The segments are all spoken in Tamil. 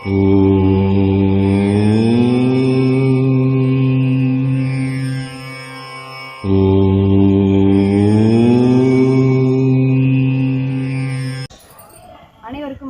அனைவருக்கும்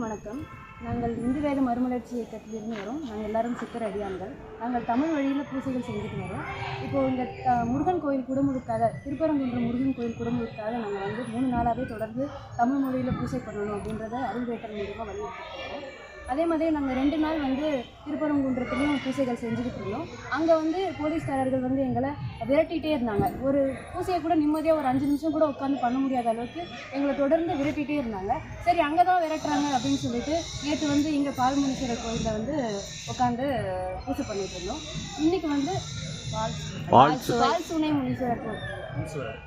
வணக்கம். நாங்கள் இந்து வேத மறுமலர்ச்சி இயக்கத்திலிருந்து வரோம். நாங்கள் எல்லாரும் சித்தர் அடியான்கள். நாங்கள் தமிழ் வழியில் பூஜைகள் செஞ்சுட்டு வரோம். இப்போ இந்த முருகன் கோயில் குடமுழுக்காக திருப்பரங்குன்ற முருகன் கோயில் குடமுழுக்காக நாங்கள் வந்து மூணு நாளாகவே தொடர்ந்து தமிழ் மொழியில் பூஜை பண்ணணும் அப்படின்றத அருள்வேட்டல் மூலமாக வலியுறுத்திருக்கோம் அதே மாதிரி நாங்கள் ரெண்டு நாள் வந்து திருப்பரங்குன்றத்துலேயும் பூஜைகள் செஞ்சுக்கிட்டு இருந்தோம். அங்கே வந்து போலீஸ்காரர்கள் வந்து எங்களை விரட்டிகிட்டே இருந்தாங்க. ஒரு பூஜையை கூட நிம்மதியாக ஒரு அஞ்சு நிமிஷம் கூட உட்காந்து பண்ண முடியாத அளவுக்கு எங்களை தொடர்ந்து விரட்டிகிட்டே இருந்தாங்க. சரி அங்கே தான் விரட்டுறாங்க அப்படின்னு சொல்லிட்டு நேற்று வந்து இங்கே பால்முனீஸ்வரர் கோயிலில் வந்து உட்காந்து பூஜை பண்ணிட்டு இருந்தோம். இன்னைக்கு வந்து பால் பால் சுனை முனீஸ்வரர் கோயில்.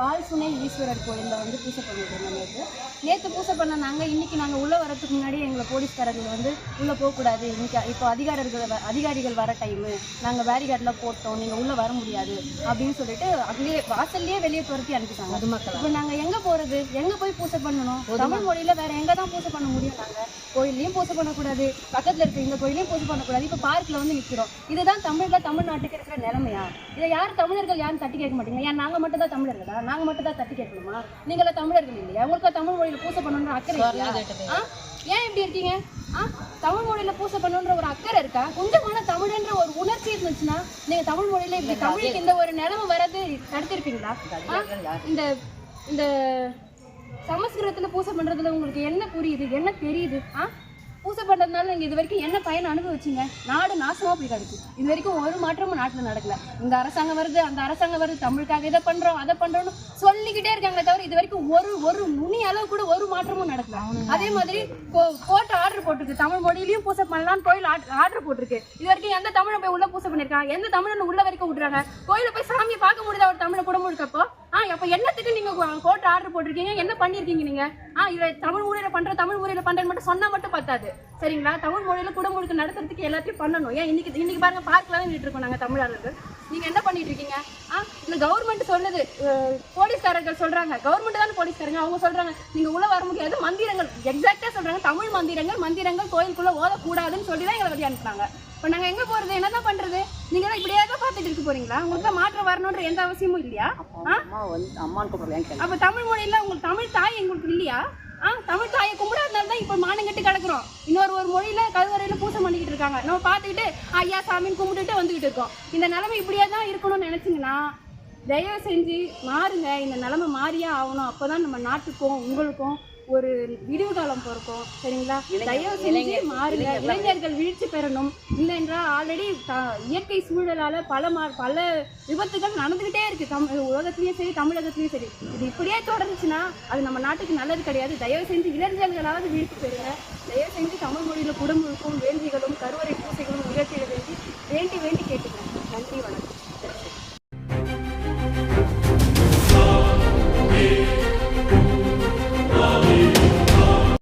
பால் சுனை ஈஸ்வரர் கோயிலில் வந்து பூஜை பண்ணிட்டு இருந்தோம் நேற்று நேற்று பூஜை பண்ண நாங்கள் இன்னைக்கு நாங்கள் உள்ளே வரதுக்கு முன்னாடி எங்களை போலீஸ்காரர்கள் வந்து உள்ளே போகக்கூடாது. இன்னைக்கு இப்போ அதிகாரிகள் அதிகாரிகள் வர டைமு நாங்கள் பேரிகார்டில் போட்டோம் நீங்கள் உள்ளே வர முடியாது அப்படின்னு சொல்லிட்டு அங்கேயே வாசல்லையே வெளியே துரத்தி அனுப்பிட்டாங்க இப்போ நாங்கள் எங்கே போகிறது எங்கே போய் பூஜை பண்ணணும்? தமிழ் மொழியில் வேற எங்கே தான் பூஜை பண்ண முடியும் நாங்கள் கோயில்லையும் பூஜை பண்ணக்கூடாது. பக்கத்தில் இருக்க இந்த கோயிலையும் பூஜை பண்ணக்கூடாது. இப்போ பார்க்கில் வந்து நிற்கிறோம் இதுதான் தமிழில் தமிழ்நாட்டுக்கு இருக்கிற நிலைமையா? இதை யார் தமிழர்கள் யாரும் தட்டி கேட்க மாட்டீங்க ஏன் நாங்கள் மட்டும் தான் தமிழர்களா? நாங்கள் மட்டும் தான் தட்டி கேட்கணுமா? நீங்களாம் தமிழர்கள் இல்லையா? உங்களுக்கு தமிழ் மொழியில் பூஜை பண்ணணுன்ற அக்கறை ஏன் இப்படி இருக்கீங்க? ஆ? தமிழ் மொழியில பூஜை பண்ணணுன்ற ஒரு அக்கறை இருக்கா? கொஞ்சமான தமிழ்ன்ற ஒரு உணர்ச்சி இருந்துச்சுன்னா நீங்க தமிழ் மொழியில இப்படி தமிழுக்கு இந்த ஒரு நிலைமை வர்றது தடுத்திருப்பீங்களா? இந்த இந்த சமஸ்கிருதத்துல பூஜை பண்றதுல உங்களுக்கு என்ன புரியுது? என்ன தெரியுது? ஆ? பூஜை பண்றதுனால நீங்க இது வரைக்கும் என்ன பயன் அனுபவிச்சீங்க? நாடு நாசமா போய் கிடக்கு இது வரைக்கும் ஒரு மாற்றமும் நாட்டுல நடக்கல. இந்த அரசாங்கம் வருது அந்த அரசாங்கம் வருது தமிழுக்காக இதை பண்றோம் அதை பண்றோம்னு சொல்லிக்கிட்டே இருக்காங்களே தவிர இது வரைக்கும் ஒரு ஒரு நுனி அளவு கூட ஒரு மாற்றமும் நடக்கல. அதே மாதிரி கோர்ட் ஆர்டர் போட்டிருக்கு. தமிழ் மொழியிலயும் பூஜை பண்ணலாம் கோயில் ஆர்டர் போட்டிருக்கு. இது வரைக்கும் எந்த தமிழை போய் உள்ள பூஜை பண்ணிருக்காங்க எந்த தமிழன் உள்ள வரைக்கும் விடுறாங்க? கோயில போய் சாமியை பார்க்க முடியுதா ஒரு தமிழை கூட முழுக்கப்போ ஆ அப்ப என்னத்துக்கு நீங்க கோர்ட் ஆர்டர் போட்டிருக்கீங்க? என்ன பண்ணிருக்கீங்க நீங்க? ஆ இதை தமிழ் மொழியில பண்ற தமிழ் மொழியில பண்றேன்னு மட்டும் சொன்னா மட்டும் பத்தாது. சரிங்களா? தமிழ் மொழியில குடமுழுக்கு நடத்துறதுக்கு எல்லாத்தையும் பண்ணணும். ஏன் இன்னைக்கு இன்னைக்கு பாருங்க பார்க்கலாம் இருக்கோம் நாங்க தமிழர்கள். நீங்க என்ன பண்ணிட்டு இருக்கீங்க? ஆ இந்த கவர்மெண்ட் சொல்லுது அஹ், போலீஸ்காரர்கள் சொல்றாங்க. கவர்மெண்ட் தானே போலீஸ்காரங்க? அவங்க சொல்றாங்க நீங்க உள்ள வர முடியாது. மந்திரங்கள் எக்ஸாக்டா சொல்றாங்க. தமிழ் மந்திரங்கள் மந்திரங்கள் கோயிலுக்குள்ள ஓதக்கூடாதுன்னு சொல்லி தான் எங்களை வெளியே அனுப்புனாங்க. இப்போ நாங்க எங்க போறது? என்னதான் பண்றது? நீங்க தான் இப்படியே தான் பார்த்துட்டு இருக்க போறீங்களா? உங்களுக்கு தான் மாற்றம் வரணுன்ற எந்த அவசியமும் இல்லையா? அம்மான்னு கூப்பிடலாம் அப்ப தமிழ் மொழியில உங்களுக்கு தமிழ் தாய் எங்களுக்கு இல்லையா? ஆ தமிழ் தாயை தான் இப்போ மானங்கட்டு கிடக்குறோம். இன்னொரு ஒரு மொழியில் கருவறையில் பூசம் பண்ணிக்கிட்டு இருக்காங்க. நம்ம பார்த்துக்கிட்டு ஐயா சாமின்னு கும்பிட்டுட்டு வந்துக்கிட்டு இருக்கோம். இந்த நிலமை இப்படியே தான் இருக்கணும்னு நினச்சிங்கன்னா தயவு செஞ்சு மாறுங்க. இந்த நிலமை மாறியே ஆகணும். அப்போ தான் நம்ம நாட்டுக்கும் உங்களுக்கும் ஒரு விடிவு காலம் பிறக்கும். சரிங்களா? தயவு செஞ்சு மாறுங்க. இளைஞர்கள் வீழ்ச்சி பெறணும். இல்லை என்றால் ஆல்ரெடி இயற்கை சூழலால பல மா பல விபத்துகள் நடந்துகிட்டே இருக்கு. தம் உலகத்துலயும் சரி தமிழகத்துலயும் சரி. இது இப்படியே தொடர்ந்துச்சுன்னா அது நம்ம நாட்டுக்கு நல்லது கிடையாது. தயவு செஞ்சு இளைஞர்களாவது வீழ்ச்சி பெறுங்க. தயவு செஞ்சு தமிழ் மொழியில குடும்பங்களுக்கும் வேள்விகளும் கருவறை